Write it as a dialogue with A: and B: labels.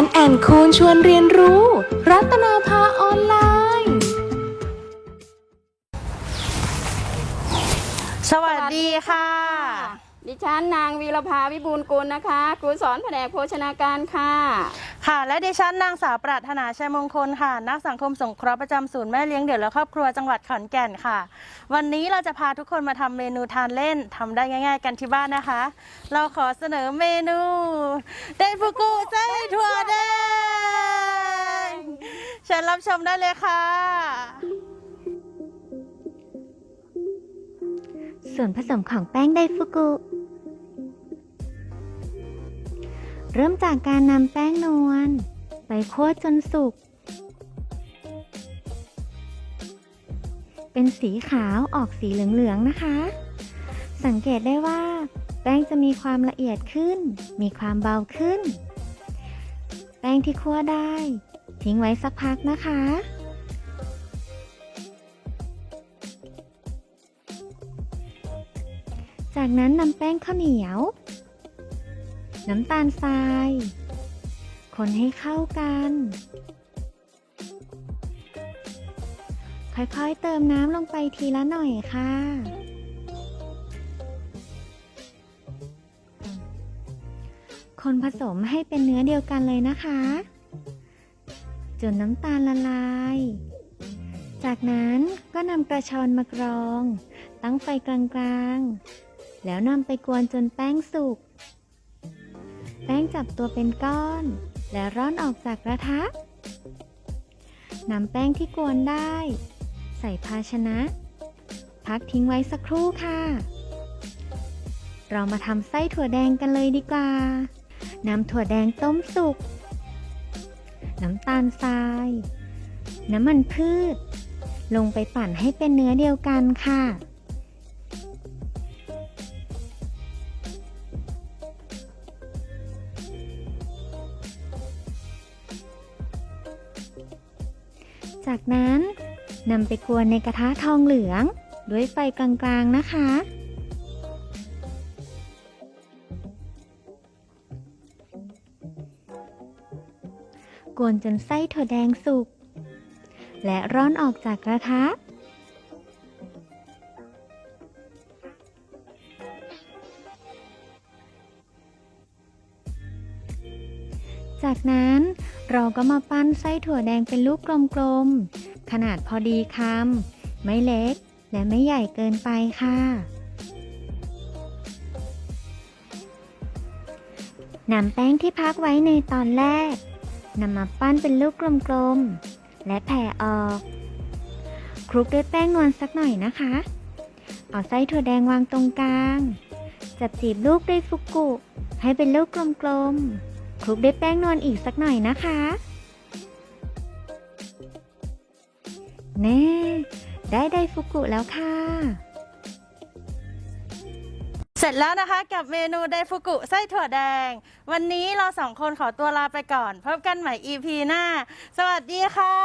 A: นแอนคูณชวนเรียนรู้ รัตนาภาออนไลน์
B: สวัสดีค่ะ
C: ดิฉันนางวีรภาวิบูลย์กุลนะคะ ครูสอนแผนกโภชนาการค่ะ
B: ค่ะ และดิฉันนางสาวปรารถนาชัยมงคลค่ะ นักสังคมสงเคราะห์ประจำศูนย์แม่เลี้ยงเดี่ยวและครอบครัวจังหวัดขอนแก่นค่ะ วันนี้เราจะพาทุกคนมาทำเมนูทานเล่นทำได้ง่าย ๆ กันที่บ้านนะคะ เราขอเสนอเมนูเดนฟุกุไส้ถั่วแดงเชิญรับชมได้เลยค่ะ
D: ส่วนผสมของแป้งไดฟุกุ เริ่มจากการนำแป้งนวลไปคั่วจนสุก เป็นสีขาวออกสีเหลืองๆนะคะ สังเกตได้ว่า แป้งจะมีความละเอียดขึ้น มีความเบาขึ้น แป้งที่คั่วได้ ทิ้งไว้สักพักนะคะจากนั้นนำแป้งข้าวเหนียว น้ำตาลทราย คนให้เข้ากัน ค่อยๆเติมน้ำลงไปทีละหน่อยค่ะ คนผสมให้เป็นเนื้อเดียวกันเลยนะคะ จนน้ำตาลละลาย จากนั้นก็นำกระชอนมากรอง ตั้งไฟกลางๆ แล้วนำไปกวนจนแป้งสุก แป้งจับตัวเป็นก้อน และร่อนออกจากกระทะนำแป้งที่กวนได้ ใส่ภาชนะ พักทิ้งไว้สักครู่ค่ะ เรามาทำไส้ถั่วแดงกันเลยดีกว่านำถั่วแดงต้มสุก น้ำตาลทราย น้ำมันพืช ลงไปปั่นให้เป็นเนื้อเดียวกันค่ะ จากนั้นนำไปกวนในกระทะทองเหลือง ด้วยไฟกลางๆนะคะ กวนจนไส้ถั่วแดงสุก และร่อนออกจากกระทะ จากนั้นเราก็มาปั้นไส้ถั่วแดงเป็นลูกกลมๆ ขนาดพอดีคำไม่เล็กและไม่ใหญ่เกินไปค่ะนำแป้งที่พักไว้ในตอนแรกนำมาปั้นเป็นลูกกลมๆ และแผ่ออก คลุกด้วยแป้งนวลสักหน่อยนะคะ เอาไส้ถั่วแดงวางตรงกลาง จับจีบลูกด้วยฟุกุ ให้เป็นลูกกลมๆ คลุกด้วยแป้งนวลอีกสักหน่อยนะคะ แน่ ได้ไดฟุกุแล้วค่ะ
B: เสร็จแล้วนะคะกับเมนูไดฟุกุไส้ถั่วแดง วันนี้เราสองคนขอตัวลาไปก่อน พบกันใหม่ EP หน้า สวัสดีค่ะ